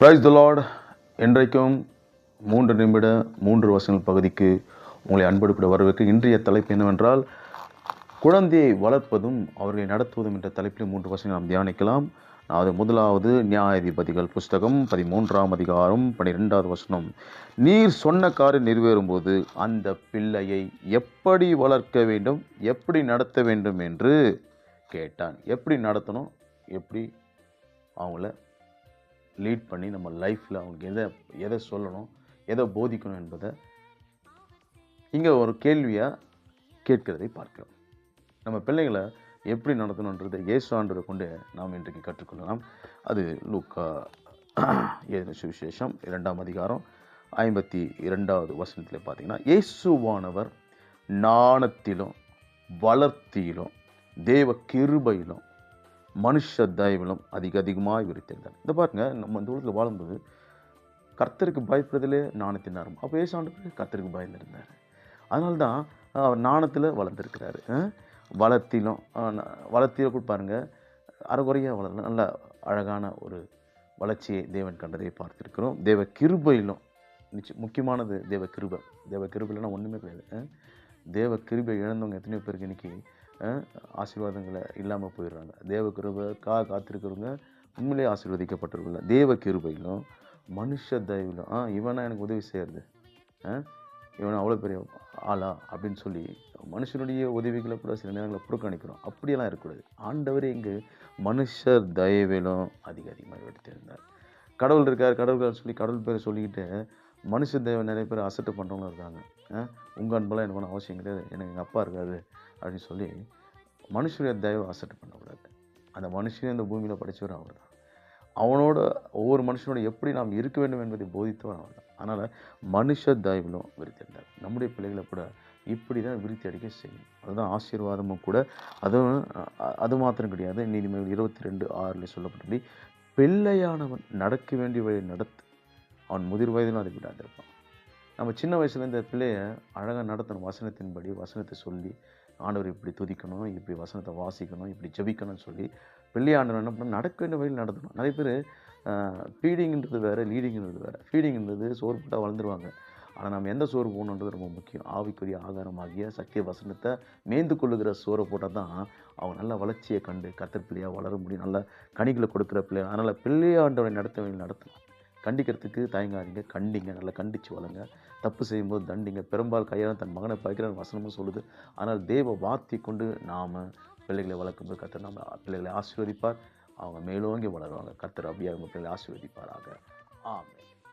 Price த Lord என்றைக்கும் மூன்று நிமிட மூன்று வசனங்கள் பகுதிக்கு உங்களை அன்படுப்பிட கூட வரவேற்க இன்றைய தலைப்பு என்னவென்றால் குழந்தையை வளர்ப்பதும் அவர்களை நடத்துவதும் என்ற தலைப்பில் மூன்று வசனங்கள் நாம் தியானிக்கலாம். அது முதலாவது நியாயாதிபதிகள் புஸ்தகம் பதிமூன்றாம் அதிகாரம் பனிரெண்டாவது வசனம். நீர் சொன்ன காரியம் நிறைவேறும்போது அந்த பிள்ளையை எப்படி வளர்க்க வேண்டும் எப்படி நடத்த வேண்டும் என்று கேட்டான். எப்படி நடத்தணும் எப்படி அவங்கள லீட் பண்ணி நம்ம லைஃப்பில் அவங்களுக்கு எதை எதை சொல்லணும் எதை போதிக்கணும் என்பதை இங்கே ஒரு கேள்வியாக கேட்கிறதை பார்க்கலாம். நம்ம பிள்ளைகளை எப்படி நடத்தணுன்றதை இயேசு ஆண்டவரை கொண்டு நாம் இன்றைக்கு கற்றுக்கொள்ளலாம். அது லூக்கா எழுதின சுவிசேஷம் இரண்டாம் அதிகாரம் ஐம்பத்தி இரண்டாவது வசனத்தில் பார்த்திங்கன்னா இயேசுவானவர் நாணத்திலும் வளர்த்தியிலும் தேவ கிருபையிலும் மனுஷ தயவிலும் அதிக அதிகமாக விரித்திருந்தார் இந்த பாருங்க நம்ம இந்த உலகத்தில் வாழும்போது கர்த்தருக்கு பயப்படுறதுலே நாணத்தின் ஆரம்பம் அப்போ ஏசாண்டு கர்த்தருக்கு பயந்துருந்தார். அதனால தான் அவர் நாணத்தில் வளர்ந்துருக்கிறாரு. வளர்த்திலும் வளர்த்தியில் கூட பாருங்கள் அறகுறையாக வளரல நல்ல அழகான ஒரு வளர்ச்சியை தேவன் கண்டதை பார்த்துருக்கிறோம். தேவ கிருபையிலும் நிச்சயம் முக்கியமானது தேவ கிருபை. தேவ கிருபையிலனா ஒன்றுமே கிடையாது. தேவ கிருபை இழந்தவங்க எத்தனையோ பேருக்கு இன்றைக்கி ஆசீர்வாதங்களை இல்லாமல் போயிடுறாங்க. தேவ கிருபை கா காத்திருக்கிறவங்க உண்மையிலே ஆசீர்வதிக்கப்பட்டிருக்கல தேவ கிருபையிலும் மனுஷ தயவிலும் ஆ இவனா எனக்கு உதவி செய்யறது. ஆ இவன் அவ்வளோ பெரிய ஆளா? அப்படின்னு சொல்லி மனுஷனுடைய உதவிகளை கூட சில நேரங்களில் புறக்கணிக்கிறோம். அப்படியெல்லாம் இருக்கக்கூடாது. ஆண்டவரே இங்கு மனுஷர் தயவிலும் அதிக அதிகமாக எடுத்திருந்தார். கடவுள் இருக்கார் கடவுள் சொல்லி கடவுள் பேரை சொல்லிக்கிட்டு மனுஷ தேவை நிறைய பேர் அசட்டு பண்ணுறவங்களும் இருக்காங்க. உங்கள் அன்பெல்லாம் எனக்கு ஒன்றும் அவசியம் கிடையாது. எனக்கு எங்கள் அப்பா இருக்காரு அப்படின்னு சொல்லி மனுஷனுடைய தயவை அசட்டு பண்ணக்கூடாது. அந்த மனுஷனே இந்த பூமியில் படித்தவர் அவர் தான் அவனோட ஒவ்வொரு மனுஷனோட எப்படி நாம் இருக்க வேண்டும் என்பதை போதித்தவர் அவர் தான் அதனால் மனுஷ தயவிலும் விருத்திருந்தார். நம்முடைய பிள்ளைகளை கூட இப்படி தான் விருத்தி அடிக்க செய்யும் அதுதான் ஆசீர்வாதமும் கூட. அதுவும் அது மாத்திரம் கிடையாது. நீதிமன்றம் இருபத்தி ரெண்டு ஆறில் சொல்லப்பட்டபடி பிள்ளையானவன் நடக்க வேண்டிய வழியை நடத்து அவன் முதிர் வயதிலும் அதை விடாதிருப்பான் நம்ம சின்ன வயசுல இந்த அழகாக நடத்தணும். வசனத்தின்படி வசனத்தை சொல்லி ஆண்டவர் இப்படி துதிக்கணும் இப்படி வசனத்தை வாசிக்கணும் இப்படி ஜபிக்கணும்னு சொல்லி பிள்ளை ஆண்டவர் என்ன பண்ணணும்? நடக்க வேண்டிய வழியில் நடத்தணும். நிறைய பேர் ஃபீடிங்கிறது வேறு லீடிங்கிறது வேறு. ஃபீடிங்கிறது சோறு போட்டால் வளர்ந்துருவாங்க. ஆனால் நம்ம எந்த சோறு போகணுன்றது ரொம்ப முக்கியம். ஆவிக்குரிய ஆகாரமாகிய சத்திய வசனத்தை மேய்ந்து கொள்ளுகிற சோறை போட்டால் தான் அவங்க நல்ல வளர்ச்சியை கண்டு கத்தர் பிள்ளையாக வளர முடியும். நல்ல கனிகளை கொடுக்குற பிள்ளை அதனால் பிள்ளையாண்டவரை நடத்த வழியில் நடத்தணும். கண்டிக்கிறதுக்கு தயங்காதீங்க கண்டிங்க நல்லா கண்டித்து வளங்க தப்பு செய்யும்போது தண்டிங்க. பெரும்பால் கையால் தன் மகனை பகிர்ந்த வசனமும் சொல்லுது. ஆனால் தேவ வார்த்தை கொண்டு நாம் பிள்ளைகளை வளர்க்கும்போது கத்தர் நம்ம பிள்ளைகளை ஆசீர்வதிப்பார். அவங்க மேலோங்கி வளருவாங்க. கர்த்தர் அப்படியே அவங்க பிள்ளைகளை ஆசீர்வதிப்பாராக. ஆமாம்